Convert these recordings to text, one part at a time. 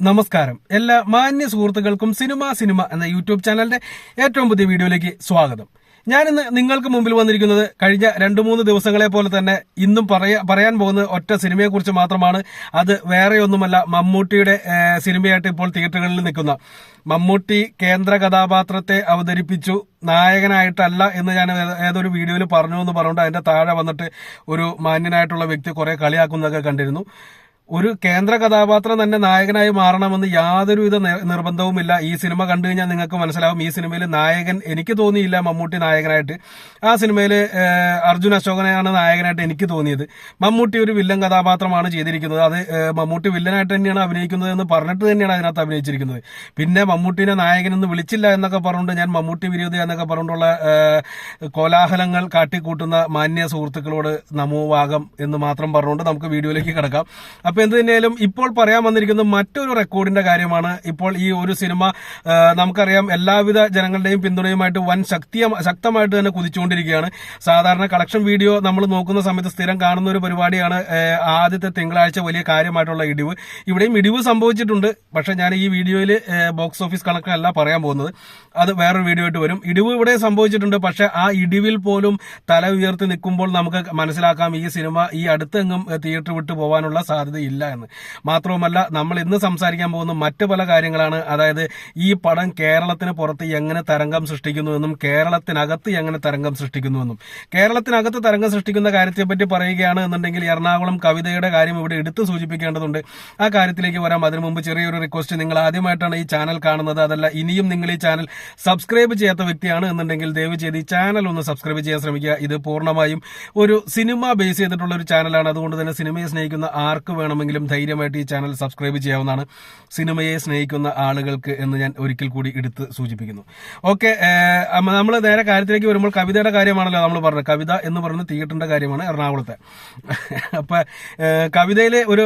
നമസ്കാരം. എല്ലാ മാന്യ സുഹൃത്തുക്കൾക്കും സിനിമ സിനിമ എന്ന യൂട്യൂബ് ചാനലിന്റെ ഏറ്റവും പുതിയ വീഡിയോയിലേക്ക് സ്വാഗതം. ഞാനിന്ന് നിങ്ങൾക്ക് മുമ്പിൽ വന്നിരിക്കുന്നത് കഴിഞ്ഞ രണ്ടു മൂന്ന് ദിവസങ്ങളെ പോലെ തന്നെ ഇന്നും പറയാ പറയാൻ പോകുന്ന ഒറ്റ സിനിമയെക്കുറിച്ച് മാത്രമാണ്. അത് വേറെയൊന്നുമല്ല മമ്മൂട്ടിയുടെ സിനിമയായിട്ട് ഇപ്പോൾ തിയേറ്ററുകളിൽ നിൽക്കുന്ന. മമ്മൂട്ടി കേന്ദ്ര കഥാപാത്രത്തെ അവതരിപ്പിച്ചു. നായകനായിട്ടല്ല എന്ന് ഞാൻ ഏത- ഏതൊരു വീഡിയോയിൽ പറഞ്ഞു എന്ന് പറഞ്ഞുകൊണ്ട് അതിന്റെ താഴെ വന്നിട്ട് ഒരു മാന്യനായിട്ടുള്ള വ്യക്തി കുറെ കളിയാക്കുന്നതൊക്കെ കണ്ടിരുന്നു. ഒരു കേന്ദ്ര കഥാപാത്രം തന്നെ നായകനായി മാറണമെന്ന് യാതൊരുവിധ നിർബന്ധവുമില്ല. ഈ സിനിമ കണ്ടു കഴിഞ്ഞാൽ നിങ്ങൾക്ക് മനസ്സിലാവും. ഈ സിനിമയിൽ നായകൻ എനിക്ക് തോന്നിയില്ല മമ്മൂട്ടി നായകനായിട്ട്. ആ സിനിമയിൽ അർജുൻ അശോകനെയാണ് നായകനായിട്ട് എനിക്ക് തോന്നിയത്. മമ്മൂട്ടി ഒരു വില്ലൻ കഥാപാത്രമാണ് ചെയ്തിരിക്കുന്നത്. അത് മമ്മൂട്ടി വില്ലനായിട്ട് തന്നെയാണ് അഭിനയിക്കുന്നത് എന്ന് പറഞ്ഞിട്ട് തന്നെയാണ് അതിനകത്ത് അഭിനയിച്ചിരിക്കുന്നത്. പിന്നെ മമ്മൂട്ടിനെ നായകൻ എന്ന് വിളിച്ചില്ല എന്നൊക്കെ പറഞ്ഞുകൊണ്ട് ഞാൻ മമ്മൂട്ടി വിരോധി എന്നൊക്കെ പറഞ്ഞുകൊണ്ടുള്ള കോലാഹലങ്ങൾ കാട്ടിക്കൂട്ടുന്ന മാന്യ സുഹൃത്തുക്കളോട് നമോവാകം എന്ന് മാത്രം പറഞ്ഞുകൊണ്ട് നമുക്ക് വീഡിയോയിലേക്ക് കിടക്കാം. അപ്പൊ എന്ത് തന്നെയാലും ഇപ്പോൾ പറയാൻ വന്നിരിക്കുന്ന മറ്റൊരു റെക്കോർഡിന്റെ കാര്യമാണ്. ഇപ്പോൾ ഈ ഒരു സിനിമ നമുക്കറിയാം എല്ലാവിധ ജനങ്ങളുടെയും പിന്തുണയുമായിട്ട് വൻ ശക്തിയ ശക്തമായിട്ട് തന്നെ കുതിച്ചുകൊണ്ടിരിക്കുകയാണ്. സാധാരണ കളക്ഷൻ വീഡിയോ നമ്മൾ നോക്കുന്ന സമയത്ത് സ്ഥിരം കാണുന്ന ഒരു പരിപാടിയാണ് ആദ്യത്തെ തിങ്കളാഴ്ച വലിയ കാര്യമായിട്ടുള്ള ഇടിവ്. ഇവിടെയും ഇടിവ് സംഭവിച്ചിട്ടുണ്ട്. പക്ഷേ ഞാൻ ഈ വീഡിയോയിൽ ബോക്സ് ഓഫീസ് കണക്കല്ല പറയാൻ പോകുന്നത്. അത് വേറൊരു വീഡിയോ ആയിട്ട് വരും. ഇടിവ് ഇവിടെ സംഭവിച്ചിട്ടുണ്ട്. പക്ഷേ ആ ഇടിവിൽ പോലും തല ഉയർത്തി നിൽക്കുമ്പോൾ നമുക്ക് മനസ്സിലാക്കാം ഈ സിനിമ ഈ അടുത്തെങ്ങും തിയേറ്റർ വിട്ടു പോകാനുള്ള സാധ്യതയില്ല എന്ന്. മാത്രവുമല്ല നമ്മൾ ഇന്ന് സംസാരിക്കാൻ പോകുന്ന മറ്റു പല കാര്യങ്ങളാണ്. അതായത് ഈ പടം കേരളത്തിന് പുറത്ത് എങ്ങനെ തരംഗം സൃഷ്ടിക്കുന്നുവെന്നും കേരളത്തിനകത്ത് എങ്ങനെ തരംഗം സൃഷ്ടിക്കുന്നുവെന്നും കേരളത്തിനകത്ത് തരംഗം സൃഷ്ടിക്കുന്ന കാര്യത്തെ പറ്റി പറയുകയാണ് എന്നുണ്ടെങ്കിൽ എറണാകുളം കവിതയുടെ കാര്യം ഇവിടെ എടുത്തു സൂചിപ്പിക്കേണ്ടതുണ്ട്. ആ കാര്യത്തിലേക്ക് വരാം. അതിനു മുമ്പ് ചെറിയൊരു റിക്വസ്റ്റ് നിങ്ങൾ ആദ്യമായിട്ടാണ് ഈ ചാനൽ കാണുന്നത്. അതല്ല ഇനിയും നിങ്ങൾ ഈ ചാനൽ സബ്സ്ക്രൈബ് ചെയ്യാത്ത വ്യക്തിയാണ് എന്നുണ്ടെങ്കിൽ ദയവ് ചെയ്ത് ഈ ചാനൽ ഒന്ന് സബ്സ്ക്രൈബ് ചെയ്യാൻ ശ്രമിക്കുക. ഇത് പൂർണമായും ഒരു സിനിമ ബേസ് ചെയ്തിട്ടുള്ള ഒരു ചാനലാണ്. അതുകൊണ്ട് തന്നെ സിനിമയെ സ്നേഹിക്കുന്ന ആർക്ക് വേണമെങ്കിലും ധൈര്യമായിട്ട് ഈ ചാനൽ സബ്സ്ക്രൈബ് ചെയ്യാവുന്നതാണ് സിനിമയെ സ്നേഹിക്കുന്ന ആളുകൾക്ക് എന്ന് ഞാൻ ഒരിക്കൽ കൂടി എടുത്ത് സൂചിപ്പിക്കുന്നു. ഓക്കെ നമ്മൾ നേരെ കാര്യത്തിലേക്ക് വരുമ്പോൾ കവിതയുടെ കാര്യമാണല്ലോ നമ്മൾ പറഞ്ഞത്. കവിത എന്ന് പറയുന്നത് തിയേറ്ററിന്റെ കാര്യമാണ് എറണാകുളത്തെ. അപ്പൊ കവിതയിലെ ഒരു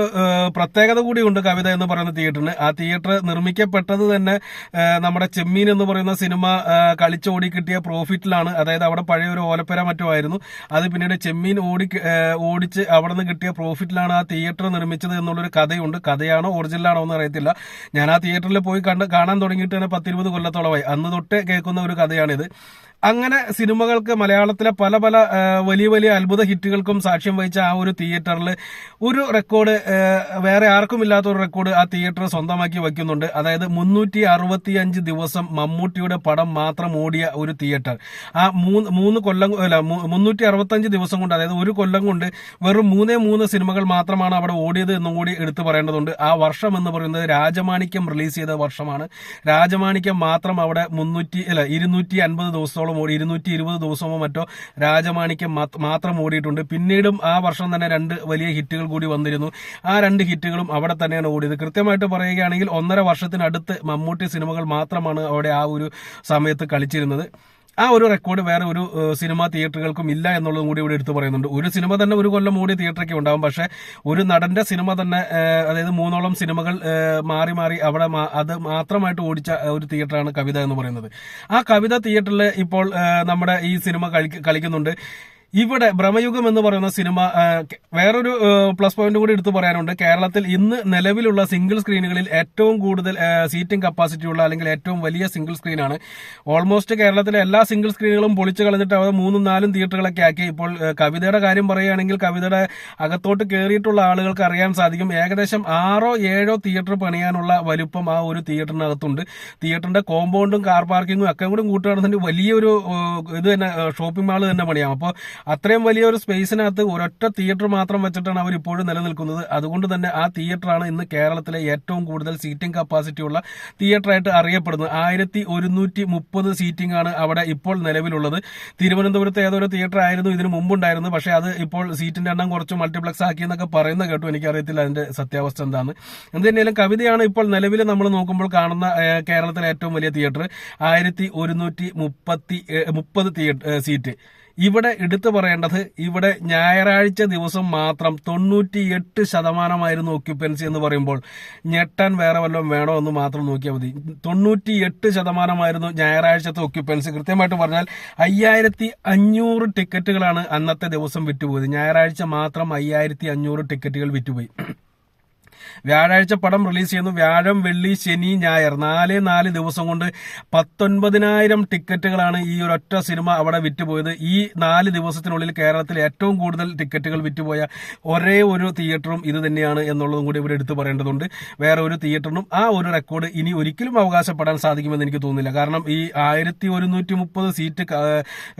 പ്രത്യേകത കൂടിയുണ്ട് കവിത എന്ന് പറയുന്ന തിയേറ്ററിന്. ആ തിയേറ്റർ നിർമ്മിക്കപ്പെട്ടത് തന്നെ നമ്മുടെ ചെമ്മീൻ എന്ന് പറയുന്ന സിനിമ കളിച്ചോടി കിട്ടിയ പ്രോഫിറ്റിലാണ്. അതായത് അവിടെ പഴയ ഒരു ഓലപ്പര മറ്റോ ആയിരുന്നു അത് പിന്നീട് ചെമ്മീൻ ഓടി ഓടിച്ച് അവിടെ നിന്ന് കിട്ടിയ പ്രോഫിറ്റിലാണ് ആ തിയേറ്റർ നിർമ്മിച്ചത്. എന്നുള്ളൊരു കഥയുണ്ട്. കഥയാണോ ഒറിജിനലാണോ എന്ന് അറിയത്തില്ല. ഞാൻ ആ തിയേറ്ററിൽ പോയി കണ്ട് കാണാൻ തുടങ്ങിയിട്ട് തന്നെ പത്തിരുപത് കൊല്ലത്തോളമായി. അന്ന് തൊട്ടേ കേൾക്കുന്ന ഒരു കഥയാണിത്. അങ്ങനെ സിനിമകൾക്ക് മലയാളത്തിലെ പല പല വലിയ വലിയ അത്ഭുത ഹിറ്റുകൾക്കും സാക്ഷ്യം വഹിച്ച ആ ഒരു തിയേറ്ററിൽ ഒരു റെക്കോർഡ് വേറെ ആർക്കും ഇല്ലാത്ത ഒരു റെക്കോർഡ് ആ തിയേറ്റർ സ്വന്തമാക്കി വയ്ക്കുന്നുണ്ട്. അതായത് മുന്നൂറ്റി അറുപത്തിയഞ്ച് ദിവസം മമ്മൂട്ടിയുടെ പടം മാത്രം ഓടിയ ഒരു തിയേറ്റർ. ആ മൂന്ന് മൂന്ന് കൊല്ലം അല്ല മുന്നൂറ്റി അറുപത്തഞ്ച് ദിവസം കൊണ്ട് അതായത് ഒരു കൊല്ലം കൊണ്ട് വെറും മൂന്നേ മൂന്ന് സിനിമകൾ മാത്രമാണ് അവിടെ ഓടിയത് എന്നും കൂടി എടുത്തു പറയേണ്ടതുണ്ട്. ആ വർഷം എന്ന് പറയുന്നത് രാജമാണിക്യം റിലീസ് ചെയ്ത വർഷമാണ്. രാജമാണിക്യം മാത്രം അവിടെ മുന്നൂറ്റി അല്ല ഇരുന്നൂറ്റി അൻപത് ഓടി ഇരുന്നൂറ്റി ഇരുപത് ദിവസമോ മറ്റോ രാജമാണിക്യം മാത്രം ഓടിയിട്ടുണ്ട്. പിന്നീടും ആ വർഷം തന്നെ രണ്ട് വലിയ ഹിറ്റുകൾ കൂടി വന്നിരുന്നു. ആ രണ്ട് ഹിറ്റുകളും അവിടെ തന്നെയാണ് ഓടിയത്. കൃത്യമായിട്ട് പറയുകയാണെങ്കിൽ ഒന്നര വർഷത്തിനടുത്ത് മമ്മൂട്ടി സിനിമകൾ മാത്രമാണ് അവിടെ ആ ഒരു സമയത്ത് കളിച്ചിരുന്നത്. ആ ഒരു റെക്കോർഡ് വേറെ ഒരു സിനിമ തിയേറ്ററുകൾക്കും ഇല്ല എന്നുള്ളതും കൂടി ഇവിടെ എടുത്തു പറയുന്നുണ്ട്. ഒരു സിനിമ തന്നെ ഒരു കൊല്ലം മൂടി തിയേറ്ററൊക്കെ ഉണ്ടാവും. പക്ഷെ ഒരു നടന്റെ സിനിമ തന്നെ അതായത് മൂന്നോളം സിനിമകൾ മാറി മാറി അവിടെ അത് മാത്രമായിട്ട് ഓടിച്ച ഒരു തിയേറ്ററാണ് കവിത എന്ന് പറയുന്നത്. ആ കവിത തിയേറ്ററിൽ ഇപ്പോൾ നമ്മുടെ ഈ സിനിമ കളിക്കുന്നുണ്ട്. ഇവിടെ ഭ്രമയുഗം എന്ന് പറയുന്ന സിനിമ വേറൊരു പ്ലസ് പോയിന്റ് കൂടി എടുത്തു പറയാനുണ്ട്. കേരളത്തിൽ ഇന്ന് നിലവിലുള്ള സിംഗിൾ സ്ക്രീനുകളിൽ ഏറ്റവും കൂടുതൽ സീറ്റിംഗ് കപ്പാസിറ്റി ഉള്ള അല്ലെങ്കിൽ ഏറ്റവും വലിയ സിംഗിൾ സ്ക്രീനാണ് ഓൾമോസ്റ്റ് കേരളത്തിലെ എല്ലാ സിംഗിൾ സ്ക്രീനുകളും പൊളിച്ചു കളഞ്ഞിട്ട് അവർ മൂന്നും നാലും തിയേറ്ററുകളൊക്കെ ആക്കി. ഇപ്പോൾ കവിതയുടെ കാര്യം പറയുകയാണെങ്കിൽ കവിതയുടെ അകത്തോട്ട് കയറിയിട്ടുള്ള ആളുകൾക്ക് അറിയാൻ സാധിക്കും. ഏകദേശം ആറോ ഏഴോ തിയേറ്റർ പണിയാനുള്ള വലുപ്പം ആ ഒരു തിയേറ്ററിനകത്തുണ്ട് തിയേറ്ററിന്റെ കോമ്പൗണ്ടും കാർ പാർക്കിങ്ങും ഒക്കെ കൂടി കൂട്ടുകയാണെന്നുണ്ടെങ്കിൽ വലിയൊരു ഇത് തന്നെ ഷോപ്പിംഗ് മാൾ തന്നെ പണിയാം. അപ്പോൾ അത്രയും വലിയൊരു സ്പേസിനകത്ത് ഒരൊറ്റ തിയേറ്റർ മാത്രം വെച്ചിട്ടാണ് അവർ ഇപ്പോഴും നിലനിൽക്കുന്നത്. അതുകൊണ്ട് തന്നെ ആ തിയേറ്ററാണ് ഇന്ന് കേരളത്തിലെ ഏറ്റവും കൂടുതൽ സീറ്റിംഗ് കപ്പാസിറ്റി ഉള്ള തിയേറ്ററായിട്ട് അറിയപ്പെടുന്നത്. ആയിരത്തി ഒരുന്നൂറ്റി മുപ്പത് സീറ്റിംഗ് ആണ് അവിടെ ഇപ്പോൾ നിലവിലുള്ളത്. തിരുവനന്തപുരത്ത് ഏതൊരു തിയേറ്റർ ആയിരുന്നു ഇതിനു മുമ്പുണ്ടായിരുന്നു പക്ഷേ അത് ഇപ്പോൾ സീറ്റിന്റെ എണ്ണം കുറച്ച് മൾട്ടിപ്ലക്സ് ആക്കി എന്നൊക്കെ പറയുന്ന കേട്ടു. എനിക്കറിയത്തില്ല അതിന്റെ സത്യാവസ്ഥ എന്താണ് എന്തുതന്നെയാലും കവിതയാണ് ഇപ്പോൾ നിലവിൽ നമ്മൾ നോക്കുമ്പോൾ കാണുന്ന കേരളത്തിലെ ഏറ്റവും വലിയ തിയേറ്റർ. ആയിരത്തി ഒരുന്നൂറ്റി മുപ്പത്തി മുപ്പത് സീറ്റ് ഇവിടെ എടുത്തു പറയേണ്ടത് ഇവിടെ ഞായറാഴ്ച ദിവസം മാത്രം തൊണ്ണൂറ്റിയെട്ട് ശതമാനമായിരുന്നു ഒക്യുപ്പൻസി എന്ന് പറയുമ്പോൾ ഞെട്ടാൻ വേറെ വല്ലതും വേണോ എന്ന് മാത്രം നോക്കിയാൽ മതി. തൊണ്ണൂറ്റിയെട്ട് ശതമാനമായിരുന്നു ഞായറാഴ്ചത്തെ ഒക്യുപ്പൻസി കൃത്യമായിട്ട് പറഞ്ഞാൽ അയ്യായിരത്തി അഞ്ഞൂറ് ടിക്കറ്റുകളാണ് അന്നത്തെ ദിവസം വിറ്റുപോയത്. ഞായറാഴ്ച മാത്രം അയ്യായിരത്തി അഞ്ഞൂറ് ടിക്കറ്റുകൾ വിറ്റുപോയി. വ്യാഴാഴ്ച പടം റിലീസ് ചെയ്യുന്നു. വ്യാഴം വെള്ളി ശനി ഞായർ. നാല് നാല് ദിവസം കൊണ്ട് പത്തൊൻപതിനായിരം ടിക്കറ്റുകളാണ് ഈ ഒരൊറ്റ സിനിമ അവിടെ വിറ്റുപോയത്. ഈ നാല് ദിവസത്തിനുള്ളിൽ കേരളത്തിൽ ഏറ്റവും കൂടുതൽ ടിക്കറ്റുകൾ വിറ്റുപോയ ഒരേ ഒരു തിയേറ്ററും ഇത് തന്നെയാണ് എന്നുള്ളതും കൂടി ഇവിടെ എടുത്തു പറയേണ്ടതുണ്ട്. വേറെ ഒരു തിയേറ്ററിനും ആ ഒരു റെക്കോർഡ് ഇനി ഒരിക്കലും അവകാശപ്പെടാൻ സാധിക്കുമെന്ന് എനിക്ക് തോന്നുന്നില്ല. കാരണം ഈ ആയിരത്തി ഒരുന്നൂറ്റി മുപ്പത് സീറ്റ്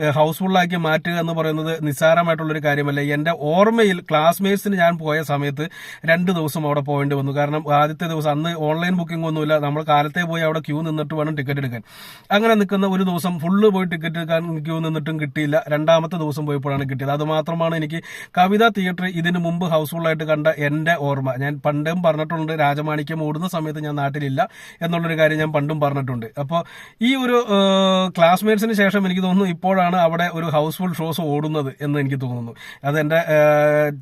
ഹൗസ്ഫുള്ളാക്കി മാറ്റുക എന്ന് പറയുന്നത് നിസ്സാരമായിട്ടുള്ളൊരു കാര്യമല്ല. എന്റെ ഓർമ്മയിൽ ക്ലാസ്മേറ്റ്സിന് ഞാൻ പോയ സമയത്ത് രണ്ട് ദിവസം അവിടെ പോകേണ്ടി വന്നു. കാരണം ആദ്യത്തെ ദിവസം അന്ന് ഓൺലൈൻ ബുക്കിംഗ് ഒന്നുമില്ല. നമ്മൾ കാലത്തെ പോയി അവിടെ ക്യൂ നിന്നിട്ട് വേണം ടിക്കറ്റ് എടുക്കാൻ. അങ്ങനെ നിൽക്കുന്ന ഒരു ദിവസം ഫുള്ള് പോയി ടിക്കറ്റ് എടുക്കാൻ ക്യൂ നിന്നിട്ടും കിട്ടിയില്ല. രണ്ടാമത്തെ ദിവസം പോയപ്പോഴാണ് കിട്ടിയത്. അത് മാത്രമാണ് എനിക്ക് കവിത തിയേറ്റർ ഇതിന് മുമ്പ് ഹൗസ്ഫുള്ളായിട്ട് കണ്ട എന്റെ ഓർമ്മ. ഞാൻ പണ്ടും പറഞ്ഞിട്ടുണ്ട് രാജമാണിക്യം ഓടുന്ന സമയത്ത് ഞാൻ നാട്ടിലില്ല എന്നുള്ളൊരു കാര്യം ഞാൻ പണ്ടും പറഞ്ഞിട്ടുണ്ട്. അപ്പോൾ ഈ ഒരു ക്ലാസ്മേറ്റ്സിന് ശേഷം എനിക്ക് തോന്നുന്നു ഇപ്പോഴാണ് അവിടെ ഒരു ഹൗസ്ഫുൾ ഷോസ് ഓടുന്നത് എന്ന് എനിക്ക് തോന്നുന്നു.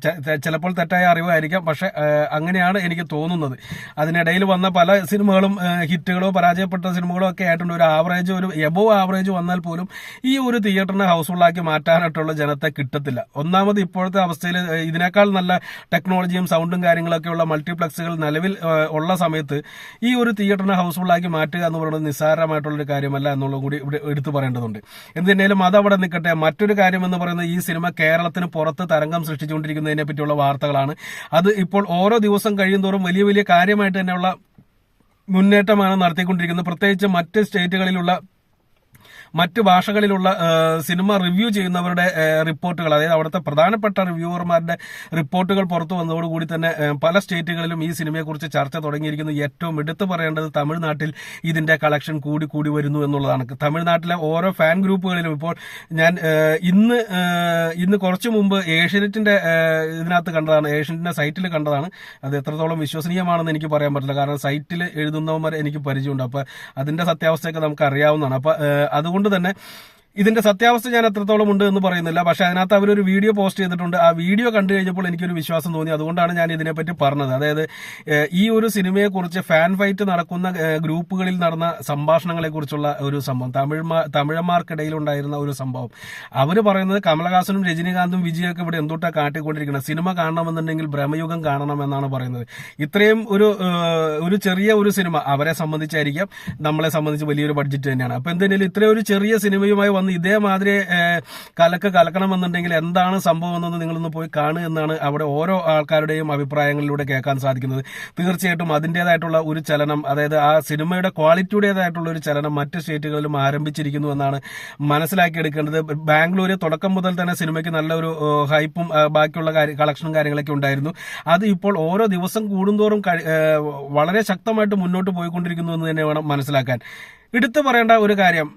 ചെ- ചിലപ്പോൾ തെറ്റായ അറിവായിരിക്കാം പക്ഷെ അങ്ങനെയാണ് എനിക്ക് തോന്നുന്നത്. അതിനിടയിൽ വന്ന പല സിനിമകളും ഹിറ്റുകളോ പരാജയപ്പെട്ട സിനിമകളോ ഒക്കെ ആയിട്ടുണ്ട്. ഒരു ആവറേജ് ഒരു എബോ ആവറേജ് വന്നാൽ പോലും ഈ ഒരു തിയേറ്ററിനെ ഹൗസ്ഫുള്ളാക്കി മാറ്റാനായിട്ടുള്ള ജനത്തെ കിട്ടത്തില്ല. ഒന്നാമത് ഇപ്പോഴത്തെ അവസ്ഥയിൽ ഇതിനേക്കാൾ നല്ല ടെക്നോളജിയും സൗണ്ടും കാര്യങ്ങളൊക്കെ ഉള്ള മൾട്ടിപ്ലക്സുകൾ നിലവിൽ ഉള്ള സമയത്ത് ഈ ഒരു തിയേറ്ററിനെ ഹൗസ്ഫുള്ളാക്കി മാറ്റുക എന്ന് പറയുന്നത് നിസ്സാരമായിട്ടുള്ളൊരു കാര്യമല്ല എന്നുള്ളത് കൂടി ഇവിടെ എടുത്തു പറയേണ്ടതുണ്ട്. എന്തിനേലും അത് അവിടെ നിൽക്കട്ടെ. മറ്റൊരു കാര്യം എന്ന് പറയുന്നത് ഈ സിനിമ കേരളത്തിന് പുറത്ത് തരംഗം സൃഷ്ടിച്ചുകൊണ്ടിരിക്കുന്നതിനെ പറ്റിയുള്ള വാർത്തകളാണ്. അത് ഇപ്പോൾ ഓരോ ദിവസം കഴിയുന്തോറും വലിയ വലിയ കാര്യമായിട്ട് തന്നെയുള്ള മുന്നേറ്റമാണ് നടത്തിക്കൊണ്ടിരിക്കുന്നത്. പ്രത്യേകിച്ച് മറ്റ് സ്റ്റേറ്റുകളിലുള്ള മറ്റ് ഭാഷകളിലുള്ള സിനിമ റിവ്യൂ ചെയ്യുന്നവരുടെ റിപ്പോർട്ടുകൾ അതായത് അവിടുത്തെ പ്രധാനപ്പെട്ട റിവ്യൂവർമാരുടെ റിപ്പോർട്ടുകൾ പുറത്തു വന്നതോടുകൂടി തന്നെ പല സ്റ്റേറ്റുകളിലും ഈ സിനിമയെക്കുറിച്ച് ചർച്ച തുടങ്ങിയിരിക്കുന്നു. ഏറ്റവും എടുത്തു പറയേണ്ടത് തമിഴ്നാട്ടിൽ ഇതിന്റെ കളക്ഷൻ കൂടി കൂടി വരുന്നു എന്നുള്ളതാണ്. തമിഴ്നാട്ടിലെ ഓരോ ഫാൻ ഗ്രൂപ്പുകളിലും ഇപ്പോൾ ഞാൻ ഇന്ന് ഇന്ന് കുറച്ചു മുമ്പ് ഏഷ്യനെറ്റിന്റെ ഇതിനകത്ത് കണ്ടതാണ് ഏഷ്യനെറ്റിന്റെ സൈറ്റിൽ കണ്ടതാണ്. അത് എത്രത്തോളം വിശ്വസനീയമാണെന്ന് എനിക്ക് പറയാൻ പറ്റില്ല. കാരണം സൈറ്റിൽ എഴുതുന്നവന്മാർ എനിക്ക് പരിചയമുണ്ട്. അപ്പൊ അതിന്റെ സത്യാവസ്ഥയൊക്കെ നമുക്ക് അറിയാവുന്നതാണ്. അപ്പൊ ആ, അതുകൊണ്ട് തന്നെ ഇതിന്റെ സത്യാവസ്ഥ ഞാൻ എത്രത്തോളം ഉണ്ട് എന്ന് പറയുന്നില്ല. പക്ഷെ അതിനകത്ത് അവരൊരു വീഡിയോ പോസ്റ്റ് ചെയ്തിട്ടുണ്ട്. ആ വീഡിയോ കണ്ടു കഴിഞ്ഞപ്പോൾ എനിക്കൊരു വിശ്വാസം തോന്നി. അതുകൊണ്ടാണ് ഞാൻ ഇതിനെപ്പറ്റി പറഞ്ഞത്. അതായത് ഈ ഒരു സിനിമയെക്കുറിച്ച് ഫാൻ ഫൈറ്റ് നടക്കുന്ന ഗ്രൂപ്പുകളിൽ നടന്ന സംഭാഷണങ്ങളെ കുറിച്ചുള്ള ഒരു സംഭവം തമിഴ് തമിഴന്മാർക്കിടയിൽ ഉണ്ടായിരുന്ന ഒരു സംഭവം. അവർ പറയുന്നത് കമലഹാസനും രജനീകാന്തും വിജയൊക്കെ ഇവിടെ എന്തുട്ടാ കാട്ടിക്കൊണ്ടിരിക്കുന്നത് സിനിമ കാണണമെന്നുണ്ടെങ്കിൽ ബ്രഹ്മയുഗം കാണണമെന്നാണ് പറയുന്നത്. ഇത്രയും ഒരു ഒരു ചെറിയ ഒരു സിനിമ അവരെ സംബന്ധിച്ചായിരിക്കാം നമ്മളെ സംബന്ധിച്ച് വലിയൊരു ബഡ്ജറ്റ് തന്നെയാണ്. അപ്പൊ എന്തെങ്കിലും ഇത്രയും ഒരു ചെറിയ സിനിമയുമായി വന്ന് ഇതേമാതിരി കലക്ക് കലക്കണമെന്നുണ്ടെങ്കിൽ എന്താണ് സംഭവം എന്നൊന്ന് നിങ്ങളൊന്ന് പോയി കാണുക എന്നാണ് അവിടെ ഓരോ ആൾക്കാരുടെയും അഭിപ്രായങ്ങളിലൂടെ കേൾക്കാൻ സാധിക്കുന്നത്. തീർച്ചയായിട്ടും അതിന്റെതായിട്ടുള്ള ഒരു ചലനം അതായത് ആ സിനിമയുടെ ക്വാളിറ്റിയുടേതായിട്ടുള്ള ഒരു ചലനം മറ്റ് സ്റ്റേറ്റുകളിലും ആരംഭിച്ചിരിക്കുന്നു എന്നാണ് മനസ്സിലാക്കിയെടുക്കേണ്ടത്. ബാംഗ്ലൂര് തുടക്കം മുതൽ തന്നെ സിനിമയ്ക്ക് നല്ലൊരു ഹൈപ്പും ബാക്കിയുള്ള കളക്ഷനും കാര്യങ്ങളൊക്കെ ഉണ്ടായിരുന്നു. അത് ഇപ്പോൾ ഓരോ ദിവസം കൂടുന്തോറും വളരെ ശക്തമായിട്ട് മുന്നോട്ട് പോയിക്കൊണ്ടിരിക്കുന്നു എന്ന് തന്നെ വേണം മനസ്സിലാക്കാൻ. എടുത്തു പറയേണ്ട ഒരു കാര്യം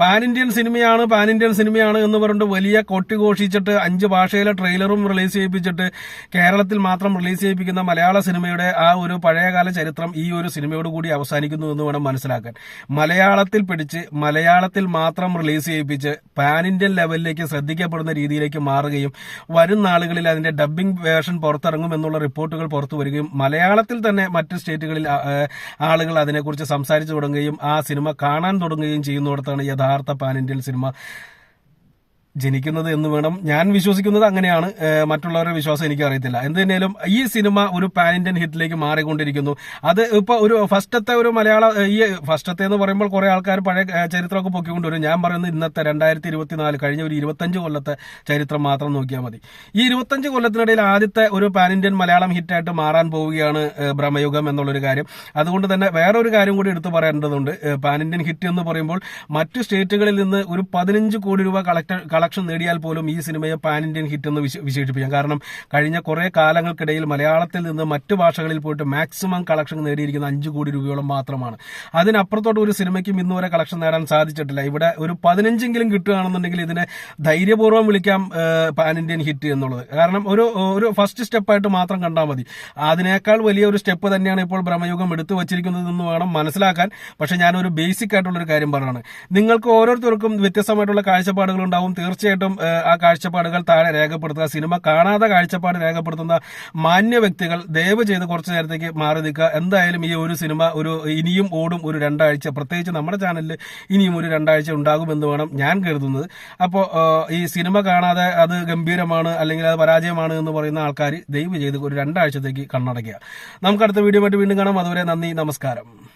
പാൻ ഇന്ത്യൻ സിനിമയാണ് പാൻ ഇന്ത്യൻ സിനിമയാണ് എന്ന് പറഞ്ഞിട്ട് വലിയ കൊട്ടിഘോഷിച്ചിട്ട് അഞ്ച് ഭാഷയിലെ ട്രെയിലറും റിലീസ് ചെയ്യിപ്പിച്ചിട്ട് കേരളത്തിൽ മാത്രം റിലീസ് ചെയ്യിപ്പിക്കുന്ന മലയാള സിനിമയുടെ ആ ഒരു പഴയകാല ചരിത്രം ഈ ഒരു സിനിമയോട് കൂടി അവസാനിക്കുന്നു എന്ന് വേണം മനസ്സിലാക്കാൻ. മലയാളത്തിൽ പിടിച്ച് മലയാളത്തിൽ മാത്രം റിലീസ് ചെയ്യിപ്പിച്ച് പാൻ ഇന്ത്യൻ ലെവലിലേക്ക് ശ്രദ്ധിക്കപ്പെടുന്ന രീതിയിലേക്ക് മാറുകയും വരും നാളുകളിൽ അതിന്റെ ഡബ്ബിംഗ് വേർഷൻ പുറത്തിറങ്ങും എന്നുള്ള റിപ്പോർട്ടുകൾ പുറത്തു വരികയും മലയാളത്തിൽ തന്നെ മറ്റ് സ്റ്റേറ്റുകളിൽ ആളുകൾ അതിനെക്കുറിച്ച് സംസാരിച്ചു തുടങ്ങുകയും ആ സിനിമ കാണാൻ തുടങ്ങുകയും ചെയ്യുന്നിടത്താണ് യഥാർത്ഥ പാൻ ഇന്ത്യൻ സിനിമ ജനിക്കുന്നത് എന്ന് വേണം. ഞാൻ വിശ്വസിക്കുന്നത് അങ്ങനെയാണ്. മറ്റുള്ളവരുടെ വിശ്വാസം എനിക്ക് അറിയത്തില്ല. എന്തുതന്നെയാലും ഈ സിനിമ ഒരു പാൻ ഇന്ത്യൻ ഹിറ്റിലേക്ക് മാറിക്കൊണ്ടിരിക്കുന്നു. അത് ഇപ്പൊ ഒരു ഫസ്റ്റത്തെ ഒരു മലയാള ഈ ഫസ്റ്റത്തെ എന്ന് പറയുമ്പോൾ കുറെ ആൾക്കാർ പഴയ ചരിത്രമൊക്കെ പൊക്കിക്കൊണ്ടുവരും. ഞാൻ പറയുന്നത് ഇന്നത്തെ രണ്ടായിരത്തി ഇരുപത്തിനാല് കഴിഞ്ഞ ഒരു ഇരുപത്തഞ്ച് കൊല്ലത്തെ ചരിത്രം മാത്രം നോക്കിയാൽ മതി. ഈ ഇരുപത്തഞ്ച് കൊല്ലത്തിനിടയിൽ ആദ്യത്തെ ഒരു പാൻ ഇന്ത്യൻ മലയാളം ഹിറ്റായിട്ട് മാറാൻ പോവുകയാണ് ഭ്രമയുഗം എന്നുള്ളൊരു കാര്യം. അതുകൊണ്ട് തന്നെ വേറൊരു കാര്യം കൂടി എടുത്തു പറയേണ്ടതുണ്ട്. പാൻ ഇന്ത്യൻ ഹിറ്റ് എന്ന് പറയുമ്പോൾ മറ്റു സ്റ്റേറ്റുകളിൽ നിന്ന് ഒരു പതിനഞ്ച് കോടി രൂപ കളക്ടർ കളക്ഷൻ നേടിയാൽ പോലും ഈ സിനിമയെ പാൻ ഇന്ത്യൻ ഹിറ്റ് എന്ന് വിശ- വിശേഷിപ്പിക്കാം. കാരണം കഴിഞ്ഞ കുറെ കാലങ്ങൾക്കിടയിൽ മലയാളത്തിൽ നിന്ന് മറ്റു ഭാഷകളിൽ പോയിട്ട് മാക്സിമം കളക്ഷൻ നേടിയിരിക്കുന്ന അഞ്ച് കോടി രൂപയോളം മാത്രമാണ്. അതിനപ്പുറത്തോട്ട് ഒരു സിനിമയ്ക്കും ഇന്ന് വരെ കളക്ഷൻ നേടാൻ സാധിച്ചിട്ടില്ല. ഇവിടെ ഒരു പതിനഞ്ചെങ്കിലും കിട്ടുകയാണെന്നുണ്ടെങ്കിൽ ഇതിനെ ധൈര്യപൂർവം വിളിക്കാം പാൻ ഇന്ത്യൻ ഹിറ്റ് എന്നുള്ളത്. കാരണം ഒരു ഒരു ഫസ്റ്റ് സ്റ്റെപ്പായിട്ട് മാത്രം കണ്ടാൽ മതി. അതിനേക്കാൾ വലിയ ഒരു സ്റ്റെപ്പ് തന്നെയാണ് ഇപ്പോൾ ബ്രഹ്മയുഗം എടുത്തു വച്ചിരിക്കുന്നതെന്ന് വേണം മനസ്സിലാക്കാൻ. പക്ഷെ ഞാനൊരു ബേസിക് ആയിട്ടുള്ള ഒരു കാര്യം പറയുകയാണ് നിങ്ങൾക്ക് ഓരോരുത്തർക്കും വ്യത്യസ്തമായിട്ടുള്ള കാഴ്ചപ്പാടുകൾ ഉണ്ടാവും തീർച്ചയായിട്ടും ആ, കാഴ്ചപ്പാടുകൾ താഴെ രേഖപ്പെടുത്തുക സിനിമ കാണാതെ കാഴ്ചപ്പാട് രേഖപ്പെടുത്തുന്ന മാന്യ വ്യക്തികൾ ദയവ് ചെയ്ത് കുറച്ചു നേരത്തേക്ക് മാറി നിൽക്കുക. എന്തായാലും ഈ ഒരു സിനിമ ഒരു ഇനിയും ഓടും ഒരു രണ്ടാഴ്ച. പ്രത്യേകിച്ച് നമ്മുടെ ചാനലിൽ ഇനിയും ഒരു രണ്ടാഴ്ച ഉണ്ടാകുമെന്ന് വേണം ഞാൻ കരുതുന്നത്. അപ്പോൾ ഈ സിനിമ കാണാതെ അത് ഗംഭീരമാണ് അല്ലെങ്കിൽ അത് പരാജയമാണ് എന്ന് പറയുന്ന ആൾക്കാർ ദയവ് ചെയ്ത് ഒരു രണ്ടാഴ്ചത്തേക്ക് കണ്ണടയ്ക്കുക. നമുക്ക് അടുത്ത വീഡിയോ ആയിട്ട് വീണ്ടും കാണാം. അതുവരെ നന്ദി നമസ്കാരം.